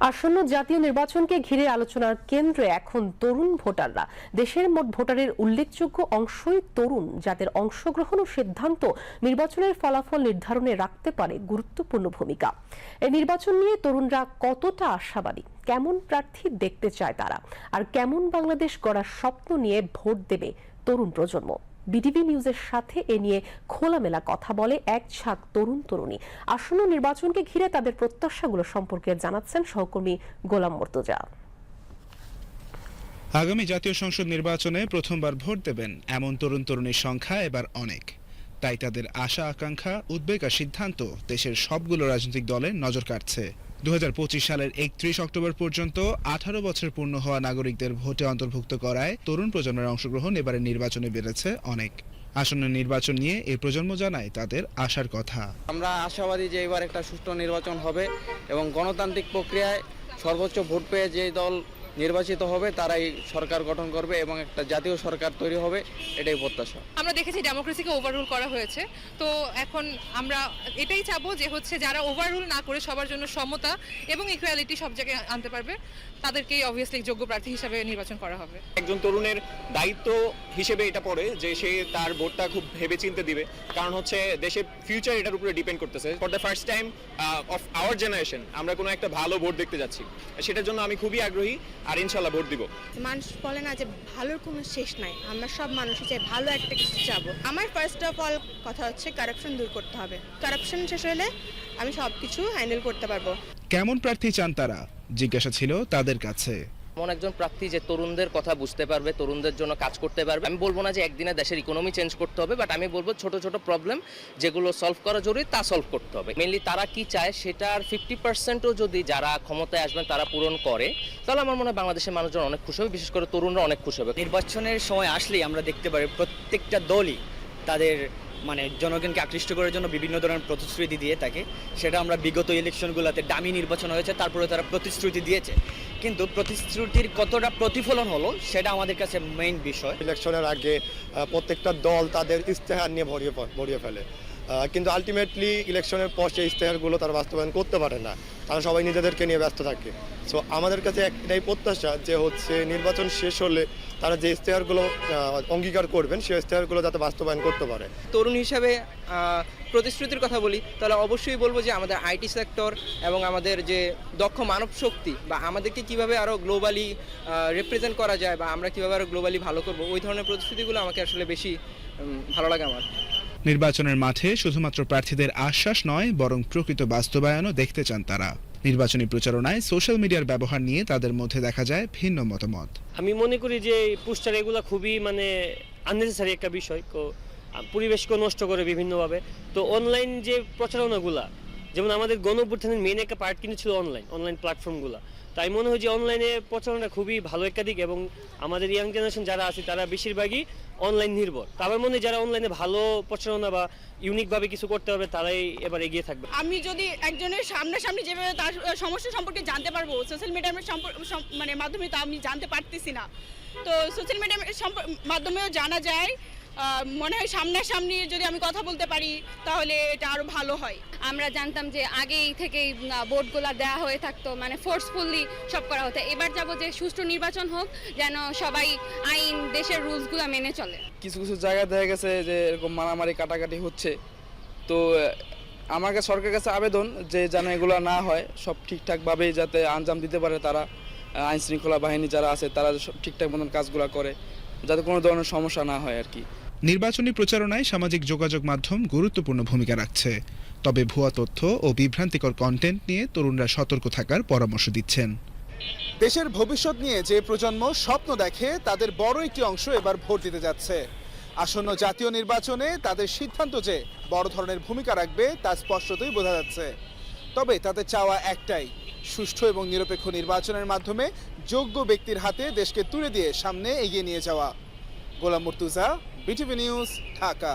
আসন্ন জাতীয় নির্বাচনকে ঘিরে আলোচনার কেন্দ্রে এখন তরুণ ভোটাররা। দেশের মোট ভোটারের উল্লেখযোগ্য অংশই তরুণ, যাদের অংশগ্রহণ ও সিদ্ধান্ত নির্বাচনের ফলাফল নির্ধারণে রাখতে পারে গুরুত্বপূর্ণ ভূমিকা। এই নির্বাচন নিয়ে তরুণরা কতটা আশাবাদী? কেমন প্রার্থী দেখতে চায় তারা? আর কেমন বাংলাদেশ গড়ার স্বপ্ন নিয়ে ভোট দেবে তরুণ প্রজন্ম? বিটিভি নিউজের সাথে এ নিয়ে খোলামেলা কথা বলে এক ঝাঁক তরুণ তরুণী। আসন্ন নির্বাচনকে ঘিরে তাদের প্রত্যাশাগুলো সম্পর্কে জানাচ্ছেন সহকর্মী গোলাম মর্তুজা। আগামী জাতীয় সংসদ নির্বাচনে প্রথমবার ভোট দেবেন এমন তরুণ তরুণীর সংখ্যা এবার অনেক। তাই তাদের আশা, আকাঙ্ক্ষা, উদ্বেগ আর সিদ্ধান্ত দেশের সবগুলো রাজনৈতিক দলের নজর কাটছে দু সালের একত্রিশ অক্টোবর পর্যন্ত আঠারো বছর পূর্ণ হওয়া নাগরিকদের ভোটে অন্তর্ভুক্ত করায় তরুণ প্রজন্মের অংশগ্রহণ এবারে নির্বাচনে বেড়েছে অনেক। আসন্ন নির্বাচন নিয়ে এ প্রজন্ম জানায় তাদের আশার কথা। আমরা আশাবাদী যে এবার একটা সুষ্ঠু নির্বাচন হবে এবং গণতান্ত্রিক প্রক্রিয়ায় সর্বোচ্চ ভোট পেয়ে যে দল নির্বাচিত হবে তারাই সরকার গঠন করবে এবং একটা জাতীয় সরকার তৈরি হবে এটাই প্রত্যাশা। আমরা দেখেছি ডেমোক্রেসিকে ওভাররুল করা হয়েছে। তো এখন আমরা এটাই চাবো যে হচ্ছে যারা ওভাররুল না করে সবার জন্য সমতা এবং ইকুয়ালিটি সব জায়গায় আনতে পারবে তাদেরকেই অবভিয়াসলি যোগ্য প্রার্থী হিসাবে নির্বাচন করা হবে। একজন তরুণের দায়িত্ব হিসেবে এটা পড়ে যে সে তার ভোটটা খুব ভেবে চিন্তে দিবে। কারণ হচ্ছে দেশের ফিউচার এটার উপরে ডিপেন্ড করতেছে। For the first time of our generation আমরা কোনো একটা ভালো ভোট দেখতে যাচ্ছি। সেটার জন্য আমি খুবই আগ্রহী আর ইনশাল্লাহ ভোট দিব। মানুষ বলে না যে ভালোর কোনো শেষ নাই। আমরা সব মানুষই চাই ভালো একটা কিছু চাবো। আমার ফার্স্ট অফ অল কথা হচ্ছে কারাপশন দূর করতে হবে। কারাপশন শেষ হলে আমি সব কিছু হ্যান্ডেল করতে পারব। কেমন প্রার্থী চান তারা? জিজ্ঞাসা ছিল তাদের কাছে। এমন একজন প্রার্থী যে তরুণদের কথা বুঝতে পারবে, তরুণদের জন্য কাজ করতে পারবে। আমি বলব না যে একদিনে দেশের ইকোনমি চেঞ্জ করতে হবে বাট আমি বলব ছোট ছোট প্রবলেম যেগুলো সলভ করা জরুরি তা সলভ করতে হবে। মেনলি তারা কি চায় সেটার ফিফটি পার্সেন্টও যদি যারা ক্ষমতায় আসবেন তারা পূরণ করে, তাহলে আমার মনে হয় বাংলাদেশের মানুষজন অনেক খুশি হবে, বিশেষ করে তরুণরা অনেক খুশি হবে। নির্বাচনের সময় আসলেই আমরা দেখতে পারি প্রত্যেকটা দলই তাদের মানে জনগণকে আকৃষ্ট করার জন্য বিভিন্ন ধরনের প্রতিশ্রুতি দিয়ে থাকে। সেটা আমরা বিগত ইলেকশনগুলোতে দামি নির্বাচন হয়েছে, তারপরে তারা প্রতিশ্রুতি দিয়েছে। কিন্তু প্রতিশ্রুতির কতটা প্রতিফলন হলো, সেটা আমাদের কাছে মেইন বিষয়। ইলেকশনের আগে প্রত্যেকটা দল তাদের ইস্তেহার নিয়ে ভরিয়ে ভরিয়ে ফেলে। কিন্তু আলটিমেটলি ইলেকশনের পর সেই ইস্তেহারগুলো তারা বাস্তবায়ন করতে পারে না। তারা সবাই নিজেদেরকে নিয়ে ব্যস্ত থাকে। সো আমাদের কাছে একটাই প্রত্যাশা যে হচ্ছে নির্বাচন শেষ হলে তারা যে ইস্তেহারগুলো অঙ্গীকার করবেন, সেই ইস্তেহারগুলো যাতে বাস্তবায়ন করতে পারে। তরুণ হিসাবে প্রতিশ্রুতির কথা বলি, তাহলে অবশ্যই বলব যে আমাদের আইটি সেক্টর এবং আমাদের যে দক্ষ মানব শক্তি বা আমাদেরকে কীভাবে আরও গ্লোবালি রিপ্রেজেন্ট করা যায় বা আমরা কীভাবে আরও গ্লোবালি ভালো করব, ওই ধরনের প্রতিশ্রুতিগুলো আমাকে আসলে বেশি ভালো লাগে আমার। নির্বাচনের মাঠে শুধুমাত্র প্রার্থীদের আশ্বাস নয়, বরং প্রকৃত বাস্তবায়নও দেখতে চান তারা। নির্বাচনী প্রচারণায় সোশ্যাল মিডিয়ার ব্যবহার নিয়ে তাদের মধ্যে দেখা যায় ভিন্ন মতামত। আমি মনে করি যে পোস্টার এগুলো খুবই মানে আননেসেসারি একটা বিষয়। পরিবেশকে নষ্ট করে বিভিন্নভাবে। তো অনলাইন যে প্রচারণাগুলা যেমন আমাদের গণঅভ্যুত্থানের মেন একটা পার্ট কিন্তু ছিল অনলাইন অনলাইন প্ল্যাটফর্মগুলো তাই মনে হয় যে অনলাইনে প্রচারণা খুবই ভালো একটা দিক এবং আমাদের ইয়াং জেনারেশন যারা আছে, তারা বেশিরভাগই অনলাইন নির্ভর। তো আমার মনে যারা অনলাইনে ভালো প্রচারণা বা ইউনিকভাবে কিছু করতে হবে তারাই এবার এগিয়ে থাকবে। আমি যদি একজনের সামনাসামনি যেভাবে তার সমস্যা সম্পর্কে জানতে পারব সোশ্যাল মিডিয়ার মানে মাধ্যমে তো আমি জানতে পারতেছি না। তো সোশ্যাল মিডিয়ার মাধ্যমেও জানা যায় মনে হয় সামনাসামনি যদি আমি কথা বলতে পারি তাহলে এটা আরও ভালো হয়। আমরা জানতাম যে আগেই থেকেই ভোটগুলো দেওয়া হয়ে থাকতো মানে ফোর্সফুলি সব করা হতো। এবার যাব যে সুষ্ঠু নির্বাচন হোক যেন সবাই আইন দেশের রুলসগুলো মেনে চলে। কিছু কিছু জায়গায় দেখা গেছে যে এরকম মারামারি কাটাকাটি হচ্ছে। তো আমার কাছে সরকারের কাছে আবেদন যে যেন এগুলো না হয় সব ঠিকঠাকভাবেই যাতে আঞ্জাম দিতে পারে তারা আইন শৃঙ্খলা বাহিনী যারা আছে তারা সব ঠিকঠাক মতন কাজগুলো করে যাতে কোনো ধরনের সমস্যা না হয় আর কি। নির্বাচনী প্রচারণায় সামাজিক যোগাযোগ মাধ্যম গুরুত্বপূর্ণ ভূমিকা রাখছে। তবে ভুয়া তথ্য ও বিভ্রান্তিকর কন্টেন্ট নিয়ে তরুণরা সতর্ক থাকার পরামর্শ দিচ্ছেন। দেশের ভবিষ্যৎ নিয়ে যে প্রজন্ম স্বপ্ন দেখে, তাদের বড় একটি অংশ এবার ভোট দিতে যাচ্ছে। আসন্ন জাতীয় নির্বাচনে তাদের সিদ্ধান্ত যে বড় ধরনের ভূমিকা রাখবে, তা স্পষ্টতই বোঝা যাচ্ছে। তবে তাদের চাওয়া একটাই, সুষ্ঠু এবং নিরপেক্ষ নির্বাচনের মাধ্যমে যোগ্য ব্যক্তির হাতে দেশকে তুলে দিয়ে সামনে এগিয়ে নিয়ে যাওয়া। গোলাম মুর্তুজা বিটিভি নিউজ ঢাকা